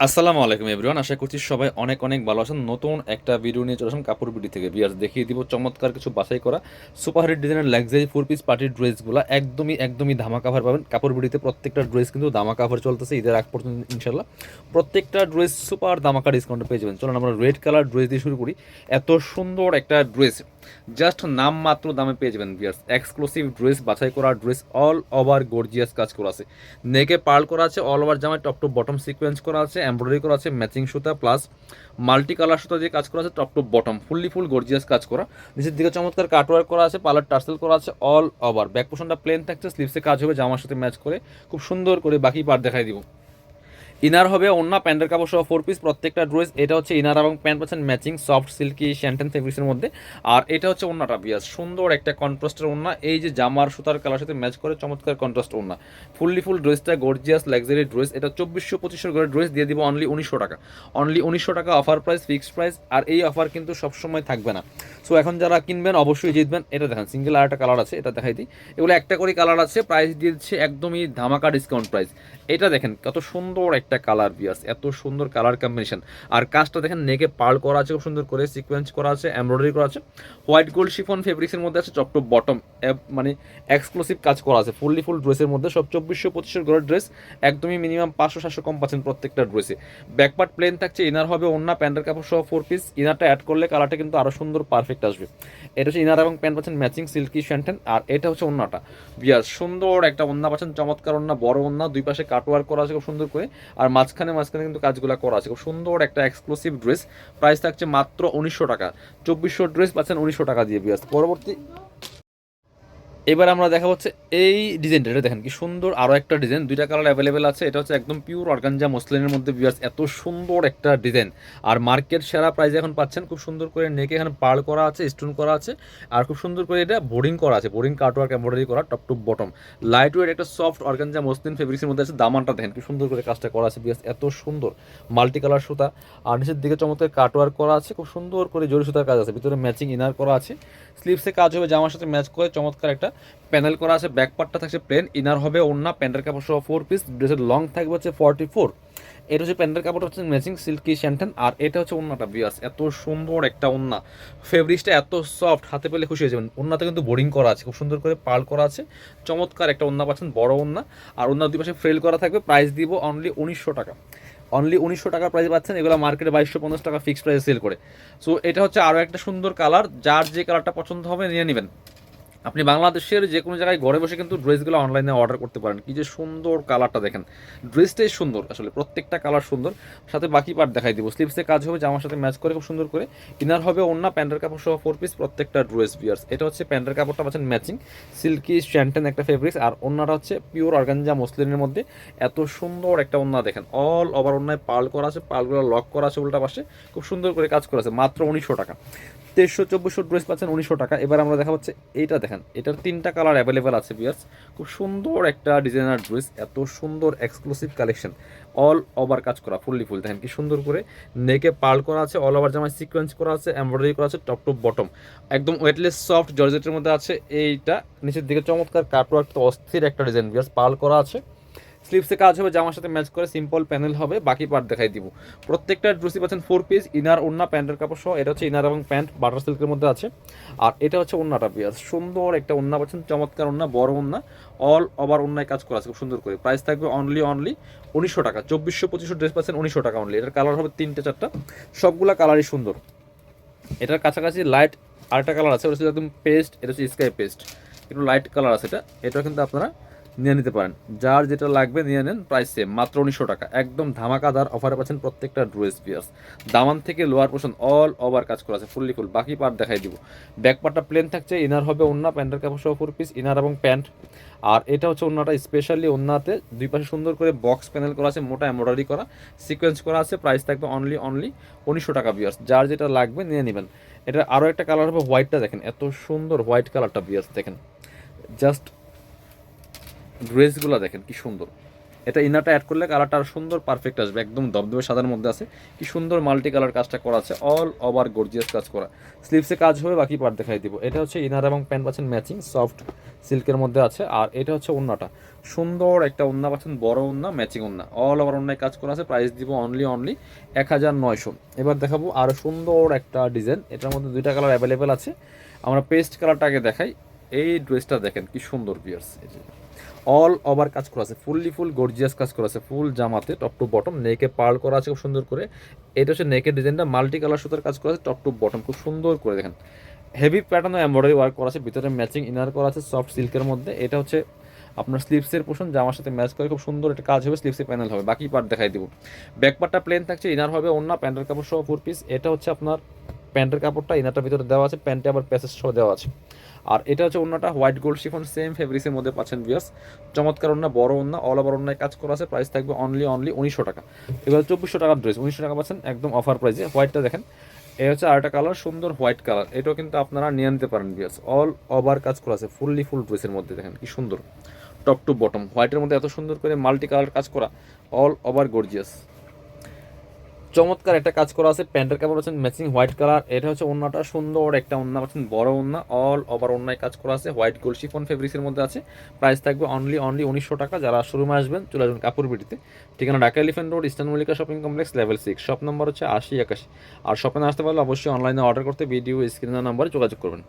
আসসালামু আলাইকুম এভরিওয়ান, আশা করছি সবাই অনেক অনেক ভালো আছেন। নতুন একটা ভিডিও নিয়ে চলে আসেন কাপড় বিডি থেকে। বিয়ার্স, দেখিয়ে দিব চমৎকার কিছু বাছাই করা সুপার হিট ডিজাইনের লাক্সারি ফোর পিস পার্টির ড্রেসগুলো একদমই একদমই ধামা কাভার পাবেন। কাপড় বিডিতে প্রত্যেকটা ড্রেস কিন্তু দামা কাভার চলতেছে। ঈদের আগ পর্যন্ত ইনশাল্লাহ প্রত্যেকটা ড্রেস সুপার দামাকা ডিসকাউন্টে পেয়ে যাবেন। চলুন আমরা রেড কালার ড্রেস দিয়ে শুরু করি। এত সুন্দর একটা ড্রেস জাস্ট নাম মাত্র দামে পেয়ে যাবেন বিয়ার্স। এক্সক্লুসিভ ড্রেস বাছাই করা ড্রেস অল ওভার গর্জিয়াস কাজ করা আছে। নেকে পার্ল করা আছে অল ওভার জামায় টপ টু বটম সিকোয়েন্স করা আছে। এমব্রয়ডারি করা আছে ম্যাচিং সুতা প্লাস মাল্টি কালার সুতা দিয়ে কাজ করা আছে top to bottom fully full gorgeous কাজ করা। নিচের দিকে চমৎকার কাটওয়ার্ক করা আছে পালার টার্সেল করা আছে অল ওভার ব্যাক পোশনটা প্লেন থাকছে স্লিভসে কাজ হবে, জামার সাথে ম্যাচ করে, খুব সুন্দর করে বাকি পার্ট দেখাই দিব। ইনার হবে অন্য প্যান্টের কাপড় সহ ফোর পিস প্রত্যেকটা ড্রেস এটা হচ্ছে ইনার এবং প্যান্ট পাচ্ছেন ম্যাচিং সফট সিল্কি শ্যান্টেন ফেব্রিক্সের মধ্যে। আর এটা হচ্ছে ওন্নাটা, বিয়াস, সুন্দর একটা কন্ট্রাস্টের ওন্না। এই যে জামার সুতার কালার সাথে ম্যাচ করে চমৎকার কন্ট্রাস্ট ওন্না। ফুললি ফুল ড্রেসটা গর্জিয়াস লাক্সারি ড্রেস এটা চব্বিশশো পঁচিশশো করে ড্রেস দিয়ে দিব অনলি উনিশশো টাকা। অনলি উনিশশো টাকা অফার প্রাইস ফিক্সড প্রাইস আর এই অফার কিন্তু সবসময় থাকবে না। সো এখন যারা কিনবেন, অবশ্যই জিতবেন। এটা দেখেন সিঙ্গেল আর একটা কালার আছে, এটা দেখাই দিই। এগুলো একটা করে কালার আছে প্রাইস দিয়ে দিচ্ছে একদমই ধামাকা ডিসকাউন্ট প্রাইস এটা দেখেন, কত সুন্দর একটা কালার বিয়াস এত সুন্দর কালার কম্বিনেশন আর কাজটা দেখেন নেকে পার্ল করা আছে, খুব সুন্দর করে সিকোয়েন্স করা আছে এমব্রয়ডারি করা আছে। হোয়াইট গোল্ড শিফন ফেব্রিক্সের মধ্যে আছে টু বটম মানে এক্সক্লুসিভ কাজ করা আছে। ফুললি ফুল ড্রেসের মধ্যে সব চব্বিশশো পঁচিশের ঘরের ড্রেস একদমই মিনিমাম পাঁচশো, সাতশো কম পাচ্ছেন প্রত্যেকটা ড্রেসে ব্যাকপার্ট প্লেন থাকছে ইনার হবে অন্য প্যান্টের কাপড় সহ ফোর পিস ইনারটা অ্যাড করলে কালারটা কিন্তু আরও সুন্দর পারফেক্ট আসবে। এটা হচ্ছে ইনার এবং প্যান্ট পাচ্ছেন ম্যাচিং সিল্কি শ্যান্টেন আর এটা হচ্ছে অন্যটা বিয়াস সুন্দর একটা অন্য পাচ্ছেন, চমৎকার অন্য বড় অন্য দুই পাশে কাটওয়ার্ক করা আছে খুব সুন্দর করে। আর মাঝখানে মাঝখানে কিন্তু কাজগুলো করা আছে। খুব সুন্দর একটা এক্সক্লুসিভ ড্রেস প্রাইস থাকছে মাত্র উনিশশো টাকা। চব্বিশশো ড্রেস পাচ্ছেন উনিশশো টাকা দিয়ে বিয়াস পরবর্তী এবার আমরা দেখা হচ্ছে এই ডিজাইনটা এটা দেখেন কি সুন্দর আরও একটা ডিজাইন দুইটা কালার অ্যাভেলেবেল আছে, এটা হচ্ছে একদম পিওর অর্গানজা মসলিনের মধ্যে বিয়ার্স এত সুন্দর একটা ডিজাইন আর মার্কেট সেরা প্রাইসে এখন পাচ্ছেন খুব সুন্দর করে নেকে এখানে পার্ল করা আছে স্টোন করা আছে, আর খুব সুন্দর করে এটা বোর্ডিং করা আছে বোর্ডিং কাটওয়ার্ক এমব্রয়ডারি করা top to bottom light weight একটা সফট অর্গানজা মসলিন ফেব্রিক্সের মধ্যে আছে, দামানটা দেখেন কি সুন্দর করে কাজটা করা আছে বিয়ার্স এত সুন্দর। মাল্টি কালার সুতা, আর নিচের দিকে চমৎকার কাটওয়ার্ক করা আছে, খুব সুন্দর করে জরি সুতার কাজ আছে, ভিতরে ম্যাচিং ইনার করা আছে। স্লিভসে কাজ হবে, জামার সাথে ম্যাচ করে চমৎকার একটা প্যানেল করা আছে ব্যাক পার্টটা থাকছে প্লেন ইনার হবে ওন্না প্যান্টের কাপড় সহ ফোর পিস ড্রেসের লং থাকবে হচ্ছে ফর্টি ফোর এটা হচ্ছে প্যান্টের কাপড় হচ্ছে ম্যাচিং সিল্কি শ্যান্টেন আর এটা হচ্ছে ওন্নাটা বিয়াস এত সুন্দর একটা ওন্না ফেব্রিক্সটা এত সফট হাতে পেলে খুশি হয়ে যাবেন। কিন্তু বোরিং করা আছে, খুব সুন্দর করে পাল করা আছে। চমৎকার একটা ওন্না পাচ্ছেন, বড় ওন্না আর ওন্নার দুই পাশে ফ্রেল করা থাকবে প্রাইস দিব অনলি উনিশশো টাকা। অনলি উনিশশো টাকার প্রাইস পাচ্ছেন, এগুলো মার্কেটে বাইশশো পঞ্চাশ টাকা ফিক্সড প্রাইসে সেল করে। সো এটা হচ্ছে আরও একটা সুন্দর কালার যার যে কালারটা পছন্দ হবে, নিয়ে নেবেন। আপনি বাংলাদেশের যে কোনো জায়গায় ঘরে বসে কিন্তু ড্রেসগুলো অনলাইনে অর্ডার করতে পারেন। কি যে সুন্দর কালারটা দেখেন। ড্রেসটাই সুন্দর, আসলে প্রত্যেকটা কালার সুন্দর। সাথে বাকি পার্ট দেখাই দিব। স্লিভসে কাজ হবে জামার সাথে ম্যাচ করে খুব সুন্দর করে। ইনার হবে অন্য প্যান্টের কাপড় সহ ফোর পিস প্রত্যেকটা ড্রেস বিয়ার্স এটা হচ্ছে প্যান্টের কাপড়টা পাচ্ছেন ম্যাচিং সিল্কি শ্যান্টেন একটা ফেব্রিক্স আর অন্যটা হচ্ছে পিওর অর্গানজা মসলিনের মধ্যে। এত সুন্দর একটা অন্য দেখেন। অল ওভার অন্যায় পাল করা আছে পালগুলো লক করা আছে, উল্টা পাশে। খুব সুন্দর করে কাজ করা আছে। মাত্র উনিশশো টাকা। তেইশশো চব্বিশশো ড্রেস পাচ্ছেন উনিশশো টাকা। এবার আমরা দেখা হচ্ছে, এইটা দেখেন, এটার তিনটা কালার অ্যাভেলেবেল আছে বিয়ার্স খুব সুন্দর একটা ডিজাইনার ড্রেস এত সুন্দর এক্সক্লুসিভ কালেকশন অল ওভার কাজ করা ফুললি ফুল দেখেন কি সুন্দর করে নেকে পার্ল করা আছে অল ওভার জামায় সিকোয়েন্স করা আছে এমব্রয়ডারি করা আছে টপ টু বটম একদম ওয়েটলেস সফট জর্জেটের মধ্যে আছে, এইটা। নিচের দিকে চমৎকার কাটওয়ার্ক তো অস্থির একটা ডিজাইন বিয়ার্স পার্ল করা আছে। স্লিপসে কাজ হবে, জামার সাথে ম্যাচ করে সিম্পল প্যানেল হবে, বাকি পার্ট দেখাই দিব। প্রত্যেকটা ড্রেসই পাচ্ছেন ফোর পিস ইনার ওন্না প্যান্টের কাপড় সহ, এটা হচ্ছে ইনার এবং প্যান্ট বাটার সিল্কের মধ্যে আছে। আর এটা হচ্ছে ওন্নাটা পিয়াস সুন্দর একটা ওন্না পাচ্ছেন, চমৎকার ওন্না বড় ওন্না অল ওভার ওন্নায় কাজ করা আছে, খুব সুন্দর করে। প্রাইস থাকবে অনলি অনলি উনিশশো টাকা, চব্বিশশো পঁচিশশো ড্রেস পাচ্ছেন উনিশশো টাকা অনলি এটার কালার হবে তিনটে, চারটা। সবগুলা কালারই সুন্দর। এটার কাছাকাছি লাইট আরেকটা কালার আছে, ওটা হচ্ছে একদম পেস্ট এটা হচ্ছে স্কাই পেস্ট একটু লাইট কালার আছে এটা। এটা কিন্তু আপনারা নিয়ে নিতে পারেন। যার যেটা লাগবে নিয়ে নেন প্রাইস সেম মাত্র উনিশশো টাকা। একদম ধামাকাদার অফারে পাচ্ছেন প্রত্যেকটা ড্রেস পিয়ার্স দামান থেকে লোয়ার পোর্শন অল ওভার কাজ করা আছে ফুললি ফুল বাকি পার্ট দেখাই দিব। ব্যাক পার্টটা প্লেন থাকছে ইনার হবে অন্য প্যান্টের কাপড় সহ ফোর পিস ইনার এবং প্যান্ট আর এটা হচ্ছে অন্যটা স্পেশালি অন্যতে দুই পাশে সুন্দর করে বক্স প্যানেল করা আছে, মোটা এমব্রয়ডারি করা। সিকোয়েন্স করা আছে প্রাইস থাকবে অনলি অনলি উনিশশো টাকা বিয়ার্স যার যেটা লাগবে নিয়ে নেবেন। এটা আরও একটা কালার হবে হোয়াইটটা দেখেন, এত সুন্দর হোয়াইট কালারটা বিয়ার্স দেখেন। জাস্ট ড্রেসগুলো দেখেন, কি সুন্দর। এটা ইনারটা অ্যাড করলে কালারটা আরও সুন্দর পারফেক্ট আসবে, একদম দবদবে সাদার মধ্যে আছে। কি সুন্দর মাল্টি কালার কাজটা করা আছে অল ওভার গর্জিয়াস কাজ করা। স্লিভসে কাজ হবে বাকি পার্ট দেখাই দিব। এটা হচ্ছে ইনার এবং প্যান্ট পাচ্ছেন ম্যাচিং সফট সিল্কের মধ্যে আছে। আর এটা হচ্ছে ওন্নাটা। সুন্দর একটা ওন্না পাচ্ছেন, বড় ওন্না ম্যাচিং ওন্না। অল ওভার ওন্নায় কাজ করা আছে প্রাইস দিব অনলি অনলি এক হাজার নয়শো। এবার দেখাবো আরও সুন্দর একটা ডিজাইন এটার মধ্যে দুইটা কালার অ্যাভেলেবেল আছে। আমরা পেস্ট কালারটা আগে দেখাই। এই ড্রেসটা দেখেন, কি সুন্দর বিয়ার্স অল ওভার কাজ করা আছে ফুললি ফুল গর্জিয়াস কাজ করা আছে ফুল জামাতে টপ টু বটম নেকে পার্ল করা আছে খুব সুন্দর করে। এটা হচ্ছে নেকের ডিজাইনটা মাল্টি কালার সুতার কাজ করা আছে টপ টু বটম খুব সুন্দর করে দেখেন। হেভি প্যাটার্ন এমব্রয়ডারি ওয়ার্ক করা আছে, ভিতরে ম্যাচিং ইনার করা আছে সফট সিল্কের মধ্যে। এটা হচ্ছে আপনার স্লিপসের পোষণ জামার সাথে ম্যাচ করে, খুব সুন্দর একটা কাজ হবে স্লিপসের প্যানেল হবে। বাকি পার্ট দেখাই দিব। ব্যাক পার্টটা প্লেন থাকছে ইনার হবে অন্য প্যান্টের কাপড় সহ ফোর পিস এটা হচ্ছে আপনার প্যান্টের কাপড়টা, ইনারটার ভিতরে দেওয়া আছে, প্যান্টে আবার প্যাসেজ সহ দেওয়া আছে। আর এটা হচ্ছে অন্যটা হোয়াইট গোল্ড শিফন, সেম ফেব্রিক্সের মধ্যে পাচ্ছেন বিয়ার্স চমৎকার অন্য বড় অন্য অল ওভার অন্যায় কাজ করা আছে প্রাইস থাকবে অনলি অনলি উনিশশো টাকা। এবার চব্বিশশো টাকার ড্রেস উনিশশো টাকা পাচ্ছেন একদম অফার প্রাইসে হোয়াইটটা দেখেন এই হচ্ছে আরেকটা কালার সুন্দর হোয়াইট কালার এটাও কিন্তু আপনারা নিয়ে নিতে পারেন বিয়ার্স অল ওভার কাজ করা আছে ফুললি ফুল ড্রেসের মধ্যে দেখেন, কি সুন্দর। টপ টু বটম হোয়াইটের মধ্যে এত সুন্দর করে মাল্টি কালার কাজ করা অল ওভার গর্জিয়াস চমৎকার একটা কাজ করা আছে, প্যান্টের কাপড় পাচ্ছেন ম্যাচিং হোয়াইট কালার এটা হচ্ছে অন্যটা সুন্দর, একটা অন্য পাচ্ছেন, বড় অন্য অল ওভার অন্যায় কাজ করা আছে হোয়াইট গোল্ড শিফন ফেব্রিক্সের মধ্যে আছে প্রাইস থাকবে অনলি অনলি উনিশশো টাকা, যারা শোরুমে আসবেন, চলে আসবেন কাপড় বিটিতে। ঠিকানা Dhaka Elephant Road Eastern Mallika Shopping Complex level six shop number হচ্ছে আশি একাশি। আর শপে আসতে পারলে অবশ্যই অনলাইনে অর্ডার করতে ভিডিও স্ক্রিনের নাম্বারে যোগাযোগ করবেন।